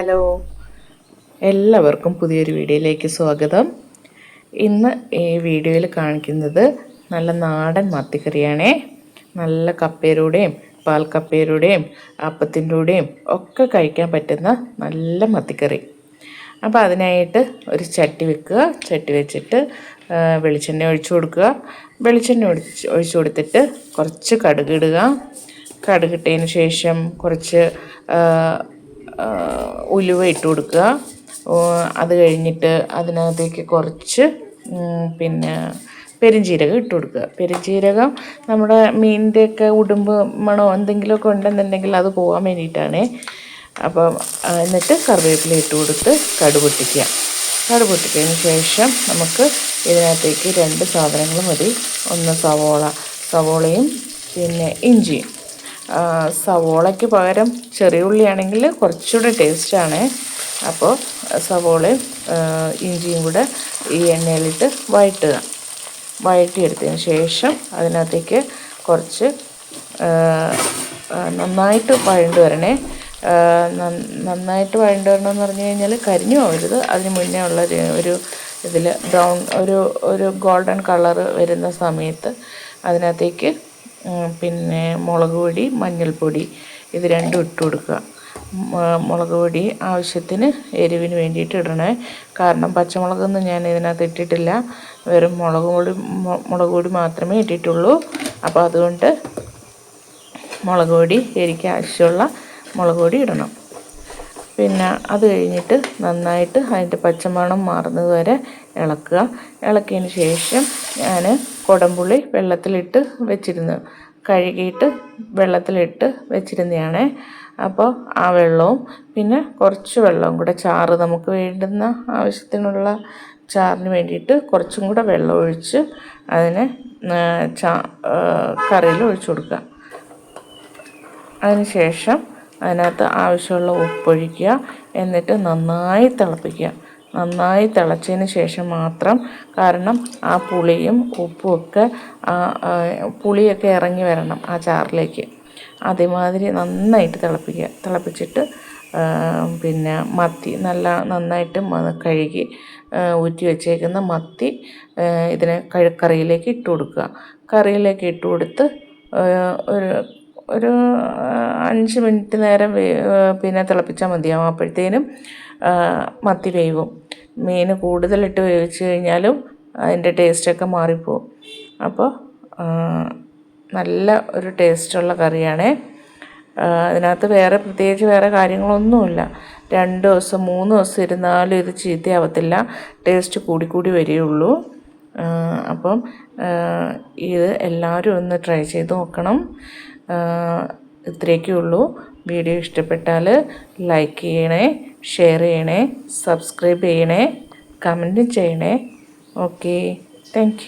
Hello. എല്ലാവർക്കും പുതിയൊരു വീഡിയോയിലേക്ക് സ്വാഗതം. ഇന്ന് ഈ വീഡിയോയിൽ കാണിക്കുന്നത് നല്ല നാടൻ മത്തിക്കറിയാണേ. നല്ല കപ്പേരൂടെയും പാൽക്കപ്പേരുടെയും കൂടെയും ഒക്കെ കഴിക്കാൻ പറ്റുന്ന നല്ല മത്തിക്കറി. അപ്പോൾ അതിനായിട്ട് ഒരു ചട്ടി വെക്കുക. ചട്ടി വെച്ചിട്ട് വെളിച്ചെണ്ണ ഒഴിച്ചു കൊടുക്കുക. വെളിച്ചെണ്ണ ഒഴിച്ച് ഒഴിച്ചു കൊടുത്തിട്ട് കുറച്ച് കടുകിടുക കടുകിട്ടതിന് ശേഷം കുറച്ച് ഉലുവ ഇട്ട് കൊടുക്കുക. അത് കഴിഞ്ഞിട്ട് അതിനകത്തേക്ക് കുറച്ച് പിന്നെ പെരുംജീരകം ഇട്ട് കൊടുക്കുക. പെരുംജീരകം നമ്മുടെ മീനിന്റെയൊക്കെ ഉടുമ്പ് മണോ എന്തെങ്കിലുമൊക്കെ ഉണ്ടെന്നുണ്ടെങ്കിൽ അത് പോകാൻ വേണ്ടിയിട്ടാണേ. അപ്പം എന്നിട്ട് കറിവേപ്പില ഇട്ട് കൊടുത്ത് കടുപൊട്ടിക്കുക കടുപൊട്ടിക്കതിന് ശേഷം നമുക്ക് ഇതിനകത്തേക്ക് രണ്ട് സാധനങ്ങൾ മതി. ഒന്ന് സവോള സവോളയും പിന്നെ ഇഞ്ചിയും. സവോളയ്ക്ക് പകരം ചെറിയ ഉള്ളിയാണെങ്കിൽ കുറച്ചുകൂടെ ടേസ്റ്റാണ് അപ്പോൾ സവോളയും ഇഞ്ചിയും കൂടെ ഈ എണ്ണയിലിട്ട് വഴറ്റുക. വഴറ്റിയെടുത്തതിന് ശേഷം അതിനകത്തേക്ക് കുറച്ച് നന്നായിട്ട് വഴണ്ട് വരണേ. നന്നായിട്ട് വഴണ്ട് വരണമെന്ന് പറഞ്ഞു കഴിഞ്ഞാൽ കരിഞ്ഞു പോകരുത്. അതിന് മുന്നേ ഉള്ള ഒരു ഇതിൽ ബ്രൗൺ ഒരു ഒരു ഗോൾഡൻ കളർ വരുന്ന സമയത്ത് അതിനകത്തേക്ക് പിന്നെ മുളക് പൊടി മഞ്ഞൾപ്പൊടി ഇത് രണ്ടും ഇട്ട് കൊടുക്കുക. മുളക് പൊടി ആവശ്യത്തിന് എരിവിന് വേണ്ടിയിട്ട് ഇടണേ. കാരണം പച്ചമുളകൊന്നും ഞാൻ ഇതിനകത്ത് ഇട്ടിട്ടില്ല. വെറും മുളക് പൊടി മുളക് പൊടി മാത്രമേ ഇട്ടിട്ടുള്ളൂ. അപ്പോൾ അതുകൊണ്ട് മുളക് പൊടി എരിക്ക് ആവശ്യമുള്ള മുളക് പൊടി ഇടണം. പിന്നെ അത് കഴിഞ്ഞിട്ട് നന്നായിട്ട് അതിന്റെ പച്ചമണം മാറുന്നത് വരെ ഇളക്കുക. ഇളക്കിയതിന് ശേഷം ഞാൻ കുടംപുളി വെള്ളത്തിലിട്ട് വെച്ചിരുന്നു. കഴുകിയിട്ട് വെള്ളത്തിലിട്ട് വെച്ചിരുന്നതാണ് അപ്പോൾ ആ വെള്ളവും പിന്നെ കുറച്ച് വെള്ളവും കൂടെ ചാറ് നമുക്ക് വേണ്ടുന്ന ആവശ്യത്തിനുള്ള ചാറിന് വേണ്ടിയിട്ട് കുറച്ചും കൂടെ വെള്ളം ഒഴിച്ച് അതിനെ ചാ കറിയിൽ ഒഴിച്ചു കൊടുക്കുക. അതിനുശേഷം അതിനകത്ത് ആവശ്യമുള്ള ഉപ്പൊഴിക്കുക എന്നിട്ട് നന്നായി തിളപ്പിക്കുക. നന്നായി തിളച്ചതിന് ശേഷം മാത്രം കാരണം ആ പുളിയും ഉപ്പും ഒക്കെ പുളിയൊക്കെ ഇറങ്ങി വരണം ആ ചാറിലേക്ക്. അതേമാതിരി നന്നായിട്ട് തിളപ്പിക്കുക. തിളപ്പിച്ചിട്ട് പിന്നെ മത്തി നല്ല നന്നായിട്ട് കഴുകി ഊറ്റി വെച്ചേക്കുന്ന മത്തി ഇതിനെ കഴുക്കറിയിലേക്ക് കറിയിലേക്ക് ഇട്ട് കൊടുക്കുക. കറിയിലേക്ക് ഇട്ട് കൊടുത്ത് ഒരു ഒരു അഞ്ച് മിനിറ്റ് നേരം പിന്നെ തിളപ്പിച്ചാൽ മതിയാവും. അപ്പോഴത്തേനും മത്തി വേവും. മീൻ കൂടുതലിട്ട് വേവിച്ച് കഴിഞ്ഞാലും അതിന്റെ ടേസ്റ്റൊക്കെ മാറിപ്പോവും. അപ്പോൾ നല്ല ഒരു ടേസ്റ്റുള്ള കറിയാണേ. അതിനകത്ത് വേറെ പ്രത്യേകിച്ച് വേറെ കാര്യങ്ങളൊന്നുമില്ല. രണ്ട് ദിവസം മൂന്ന് ദിവസം ഇരുന്നാലും ഇത് ചീത്തയാവത്തില്ല. ടേസ്റ്റ് കൂടിക്കൂടി വരികയുള്ളൂ. അപ്പം ഇത് എല്ലാവരും ഒന്ന് ട്രൈ ചെയ്ത് നോക്കണം. ഇത്രയൊക്കെ ഉള്ളൂ. വീഡിയോ ഇഷ്ടപ്പെട്ടാൽ ലൈക്ക് ചെയ്യണേ ഷെയർ ചെയ്യണേ സബ്സ്ക്രൈബ് ചെയ്യണേ കമന്റ് ചെയ്യണേ. Okay thank